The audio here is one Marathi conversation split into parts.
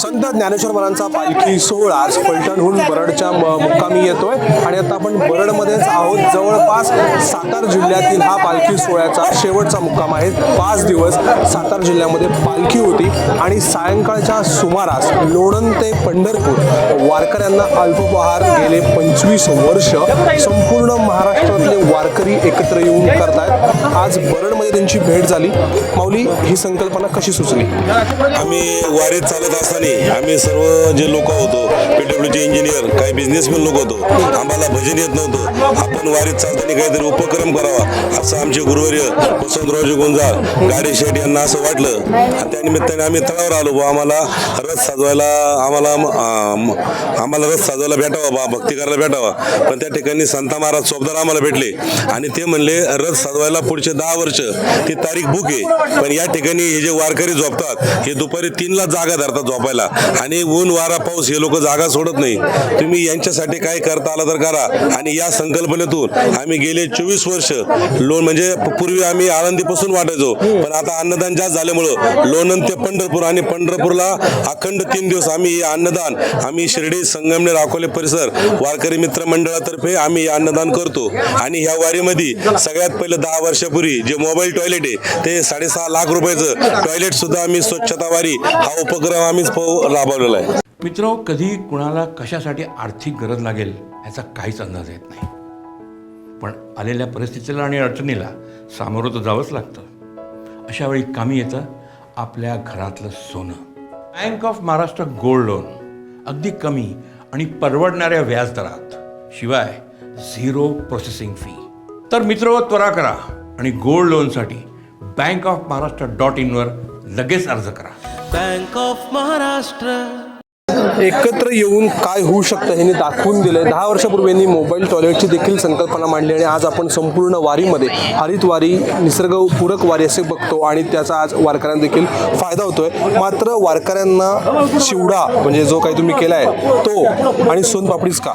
संत ज्ञानेश्वर महाराजांचा पालखी सोहळा आज फलटणहून बरडच्या म- मुक्कामी येतोय. आणि आता आपण बरडमध्येच आहोत. जवळपास सातारा जिल्ह्यातील हा पालखी सोहळ्याचा शेवटचा मुक्काम आहे. पाच दिवस सातारा जिल्ह्यामध्ये पालखी होती. आणि सायंकाळच्या सुमारास लोणंद ते पंढरपूर वारकऱ्यांना अल्पोपहार गेले पंचवीस वर्ष. संपूर्ण महाराष्ट्रातले वारकरी एकत्र येऊन करतायत. आज बरडमध्ये त्यांची भेट झाली. माऊली ही संकल्पना कशी सुचली? आम्ही वारीत चालत असताना आम्ही सर्व जे लोक होतो पीडब्ल्यूचे इंजिनियर काही बिझनेसमॅन लोक होतो आम्हाला भजन येत नव्हतं. आपण वारीत चालताना काहीतरी उपक्रम करावा असं आमचे गुरुवर्य वसंतरावजी गुंजाळ गाडी शेठ यांना असं वाटलं. आणि त्या निमित्ताने आम्ही तळावर आलो बा आम्हाला रथ साजवायला आम्हाला आम्हाला रस साजवायला भेटावा बा भक्ती करायला भेटावा. पण त्या ठिकाणी संता महाराज सोबदार आम्हाला भेटले. आणि ते म्हणले रथ साजवायला पुढचे दहा वर्ष ती तारीख बुक आहे. पण या ठिकाणी हे जे वारकरी झोपतात हे दुपारी तीनला जागा धरतात झोपायला. आणि ऊन वारा पाऊस हे लोक जागा सोडत नाही. तुम्ही यांच्यासाठी काय करता आला तर करा. आणि या संकल्पनेतून आम्ही गेले चोवीस वर्ष. लोन म्हणजे पूर्वी आम्ही आळंदीपासून वाटायचो. पण आता अन्नदान जास्त झाल्यामुळं लोणंद ते पंढरपूर आणि पंढरपूरला अखंड तीन दिवस आम्ही हे अन्नदान आम्ही शिर्डी संगमनेर अकोले परिसर वारकरी मित्र मंडळातर्फे आम्ही हे अन्नदान करतो. आणि ह्या वारीमध्ये सगळ्यात पहिलं दहा वर्षापूर्वी जे मोबाईल टॉयलेट आहे ते साडेसहा लाख रुपयाचं टॉयलेट सुद्धा आम्ही स्वच्छता वारी हा उपक्रम आम्हीच राबवलेला आहे. मित्र कधी कुणाला कशासाठी आर्थिक गरज लागेल ह्याचा काहीच अंदाज येत नाही. पण आलेल्या परिस्थितीला आणि अडचणीला सामोरं तर जावंच लागतं. अशा वेळी कामी येतं आपल्या घरातलं सोनं. Bank of Maharashtra gold loan अगदी कमी आणि परवडणाऱ्या व्याजदरात. शिवाय झिरो प्रोसेसिंग फी तर मित्र त्वरा करा आणि गोल्ड लोनसाठी बँक ऑफ महाराष्ट्र डॉट इनवर लगेच अर्ज करा. Bank of Maharashtra. एकत्र येऊन काय होऊ शकतं हे दाखवून दिलंय. दहा वर्षापूर्वी यांनी मोबाईल टॉयलेटची देखील संकल्पना मांडली आणि आज आपण संपूर्ण वारीमध्ये हरित वारी निसर्गपूरक वारी असे बघतो आणि त्याचा आज वारकऱ्यांना देखील फायदा होतोय. मात्र वारकऱ्यांना चिवडा म्हणजे जो काही तुम्ही केलाय तो आणि सोनपापडीच का?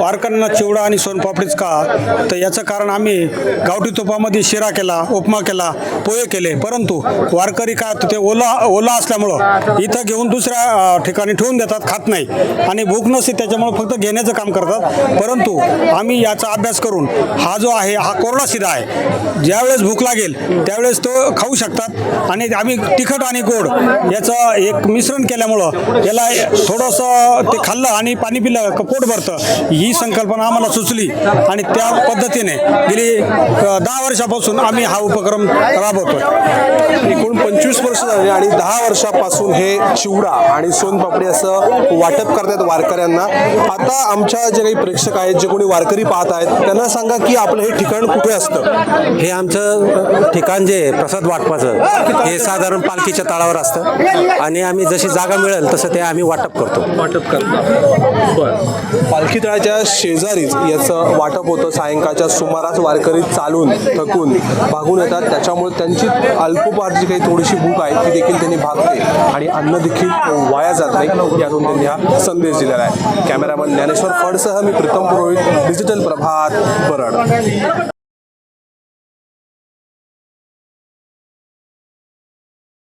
वारकऱ्यांना चिवडा आणि सोनपापडीच का? तर याचं कारण आम्ही गावठी तुपामध्ये शिरा केला उपमा केला पोहे केले. परंतु वारकरी काय ते ओला ओला असल्यामुळं इथं घेऊन दुसऱ्या ठिकाणी ठेवून देतात खात नाही. आणि भूक नसते त्याच्यामुळं फक्त घेण्याचं काम करतात. परंतु आम्ही याचा अभ्यास करून हा जो आहे हा कोरडा शिरा आहे ज्यावेळेस भूक लागेल त्यावेळेस तो खाऊ शकतात. आणि आम्ही तिखट आणि गोड याचं एक मिश्रण केल्यामुळं याला थोडंसं ते खाल्लं आणि पाणी पिलं का पोट भरतं ही संकल्पना आम्हाला सुचली. आणि त्या पद्धतीने गेली दहा वर्षापासून आम्ही हा उपक्रम राबवतो एकूण पंचवीस वर्ष झाली आणि दहा वर्षापासून हे चिवडा आणि सोनपापडी असं वाटप करतायत वारकऱ्यांना. आता आमच्या जे काही प्रेक्षक आहेत जे कोणी वारकरी पाहत आहेत त्यांना सांगा की आपलं हे ठिकाण कुठे असतं? हे आमचं ठिकाण जे आहे, प्रसाद वाटपाचं हे साधारण पालखीच्या तळावर असतं. आणि आम्ही जशी जागा मिळेल तसं ते आम्ही वाटप करतो. वाटप करतात बरं. पालखी तळाच्या शेजारीच याचं वाटप होतं. सायंकाळच्या सुमारास वारकरी चालून थकून भागून येतात. त्याच्यामुळे त्यांची अल्पोपहारची काही थोडीशी भूक आहे ती देखील त्यांनी भागते. आणि अन्न देखील वाया जात नाही. यातून त्यांनी हा संदेश दिलेला आहे. कॅमेरामन ज्ञानेश्वर फडसह मी प्रीतम पुरोहित. डिजिटल प्रभात परड